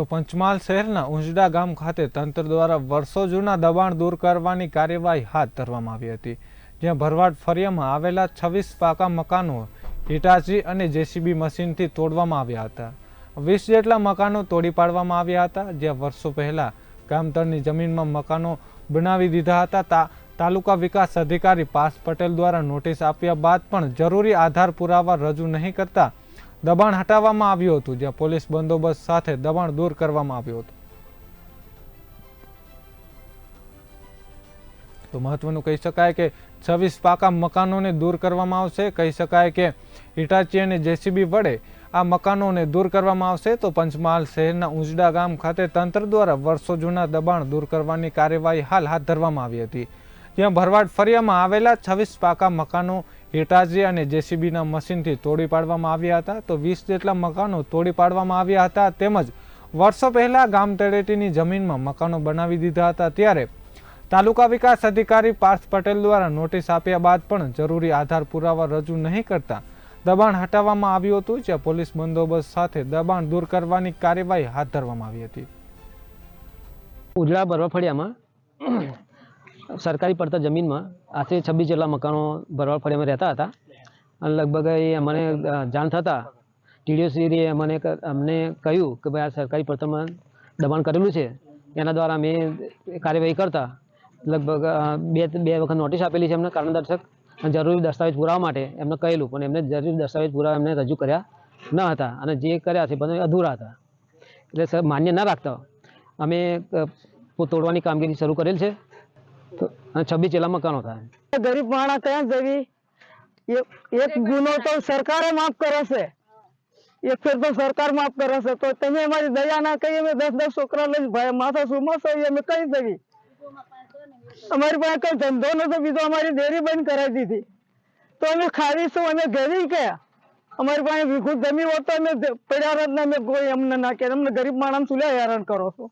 તો પંચમહાલ શહેરના ઉંજડા ગામ ખાતે તંત્ર દ્વારા વર્ષો જૂના દબાણ દૂર કરવાની કાર્યવાહી હાથ ધરવામાં આવી હતી, જ્યાં ભરવાડ ફરિયામાં આવેલા છવ્વીસ પાકા મકાનો હિટાચી અને જેસીબી મશીનથી તોડવામાં આવ્યા હતા. વીસ જેટલા મકાનો તોડી પાડવામાં આવ્યા હતા, જ્યાં વર્ષો પહેલાં ગામતળની જમીનમાં મકાનો બનાવી દીધા હતા. તા, તાલુકા વિકાસ અધિકારી પાસ પટેલ દ્વારા નોટિસ આપ્યા બાદ પણ જરૂરી આધાર પુરાવા રજૂ નહીં કરતા દબાણ હટાવવામાં આવ્યું હતું, જ્યાં પોલીસ બંદોબસ્ત સાથે દબાણ દૂર કરવામાં આવ્યું હતું. તો મહત્વનું કહી શકાય કે છવ્વીસ પાકા મકાનોને દૂર કરવામાં આવશે. કહી શકાય કે ઇટાચી અને જેસીબી વડે આ મકાનોને દૂર કરવામાં આવશે. તો પંચમહાલ શહેરના ઉંજડા ગામ ખાતે તંત્ર દ્વારા વર્ષો જૂના દબાણ દૂર કરવાની કાર્યવાહી હાલ હાથ ધરવામાં આવી હતી. જ્યાં ભરવાડ ફરિયામાં આવેલા છવ્વીસ પાકા મકાનો હેટાજી અને જેસીબીના મશીનથી તોડી પાડવામાં આવ્યા હતા. તો વીસ જેટલા મકાનો તોડી પાડવામાં આવ્યા હતા તેમજ વર્ષો પહેલા ગામ તળેટીની જમીનમાં મકાનો બનાવી દીધા હતા. ત્યારે તાલુકા વિકાસ અધિકારી પાર્થ પટેલ દ્વારા નોટિસ આપ્યા બાદ પણ જરૂરી આધાર પુરાવા રજૂ નહીં કરતા દબાણ હટાવવામાં આવ્યું હતું, જ્યાં પોલીસ બંદોબસ્ત સાથે દબાણ દૂર કરવાની કાર્યવાહી હાથ ધરવામાં આવી હતી. ઉજળા ભરવા ફળિયામાં સરકારી પડતર જમીનમાં આશરે છવ્વીસ જેટલા મકાનો ભરવાડ ફળિયામાં રહેતા હતા. અને લગભગ એ અમને જાણ થતાં ટીડીઓસીએ અમને અમને કહ્યું કે ભાઈ આ સરકારી પડતરમાં દબાણ કરેલું છે. એના દ્વારા અમે કાર્યવાહી કરતા લગભગ બે બે વખત નોટિસ આપેલી છે એમને કારણદર્શક અને જરૂરી દસ્તાવેજ પુરાવા માટે એમને કહેલું. પણ એમને જરૂરી દસ્તાવેજ પુરાવા એમને રજૂ કર્યા ન હતા અને જે કર્યા છે બધા અધૂરા હતા. એટલે સર માન્ય ના રાખતા. અમે તોડવાની કામગીરી શરૂ કરેલ છે. છવ્વીસ જેટલા મકાનો થાય. ગરીબ માણસ ક્યાં જવી? એક ગુનો તો સરકારે માફ કરે છે. એક ફેર તો સરકાર માફ કરે છે. તો તમે અમારી દયા ના કહીએ, અમે દસ દસ છોકરા લઈને ભાઈ માથા સુમો એ અમે કઈ દેવી અમારી પાસે કઈ ધંધો નતો, બીજો અમારી ડેરી બંધ કરાવી દીધી. તો અમે ખાવીશું અમે ગરીબ કયા અમારી પાસે વિખું જમી હોત તો અમે પડ્યા રત ને અમે કોઈ અમને ના કે, અમને ગરીબ માણસ સુલ્યા હેરાન કરો છો?